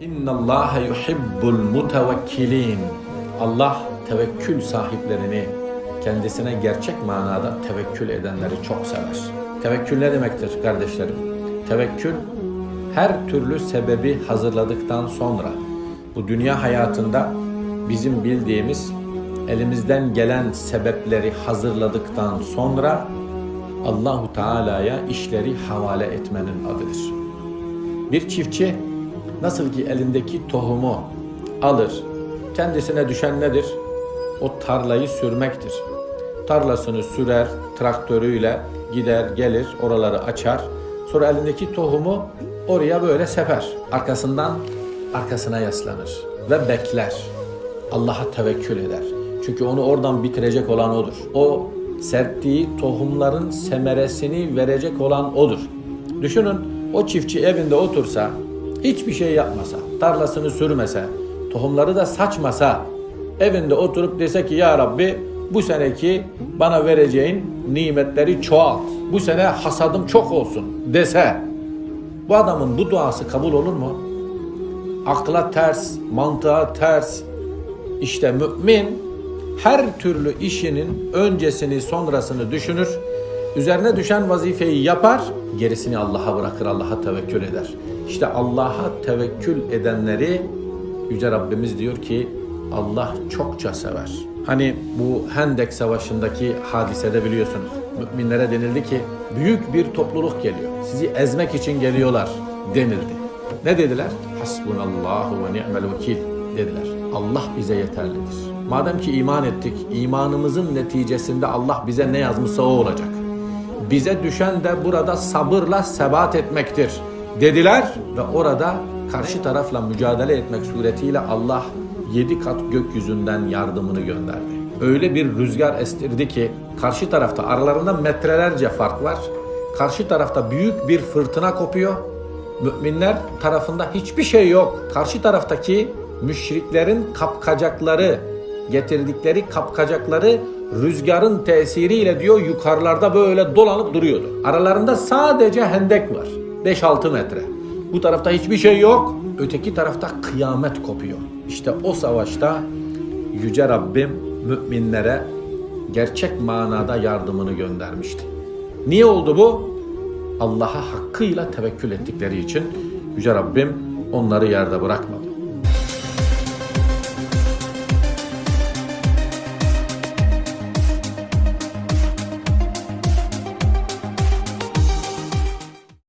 İnna Allah yuhibbul mutevekkilin. Allah tevekkül sahiplerini kendisine gerçek manada tevekkül edenleri çok sever. Tevekkül ne demektir kardeşlerim? Tevekkül her türlü sebebi hazırladıktan sonra bu dünya hayatında bizim bildiğimiz elimizden gelen sebepleri hazırladıktan sonra Allahu Teala'ya işleri havale etmenin adıdır. Bir çiftçi nasıl ki elindeki tohumu alır, kendisine düşen nedir? O tarlayı sürmektir. Tarlasını sürer, traktörüyle gider gelir, oraları açar. Sonra elindeki tohumu oraya böyle seper. Arkasından arkasına yaslanır ve bekler. Allah'a tevekkül eder. Çünkü onu oradan bitirecek olan odur. O serptiği tohumların semeresini verecek olan odur. Düşünün o çiftçi evinde otursa, hiçbir şey yapmasa, tarlasını sürmese, tohumları da saçmasa, evinde oturup dese ki ya Rabbi bu seneki bana vereceğin nimetleri çoğalt. Bu sene hasadım çok olsun dese bu adamın bu duası kabul olur mu? Akla ters, mantığa ters. İşte mümin her türlü işinin öncesini sonrasını düşünür. Üzerine düşen vazifeyi yapar, gerisini Allah'a bırakır, Allah'a tevekkül eder. İşte Allah'a tevekkül edenleri Yüce Rabbimiz diyor ki Allah çokça sever. Hani bu Hendek Savaşı'ndaki hadisede biliyorsunuz. Müminlere denildi ki büyük bir topluluk geliyor. Sizi ezmek için geliyorlar denildi. Ne dediler? Hasbunallahu ve ni'mel vekil dediler. Allah bize yeterlidir. Madem ki iman ettik, imanımızın neticesinde Allah bize ne yazmışsa o olacak. Bize düşen de burada sabırla sebat etmektir dediler ve orada karşı tarafla mücadele etmek suretiyle Allah yedi kat gökyüzünden yardımını gönderdi. Öyle bir rüzgar estirdi ki karşı tarafta aralarında metrelerce fark var. Karşı tarafta büyük bir fırtına kopuyor. Müminler tarafında hiçbir şey yok. Karşı taraftaki müşriklerin kapkacakları, getirdikleri kapkacakları rüzgarın tesiriyle diyor yukarılarda böyle dolanıp duruyordu. Aralarında sadece hendek var. 5-6 metre. Bu tarafta hiçbir şey yok. Öteki tarafta kıyamet kopuyor. İşte o savaşta Yüce Rabbim müminlere gerçek manada yardımını göndermişti. Niye oldu bu? Allah'a hakkıyla tevekkül ettikleri için Yüce Rabbim onları yerde bırakmadı.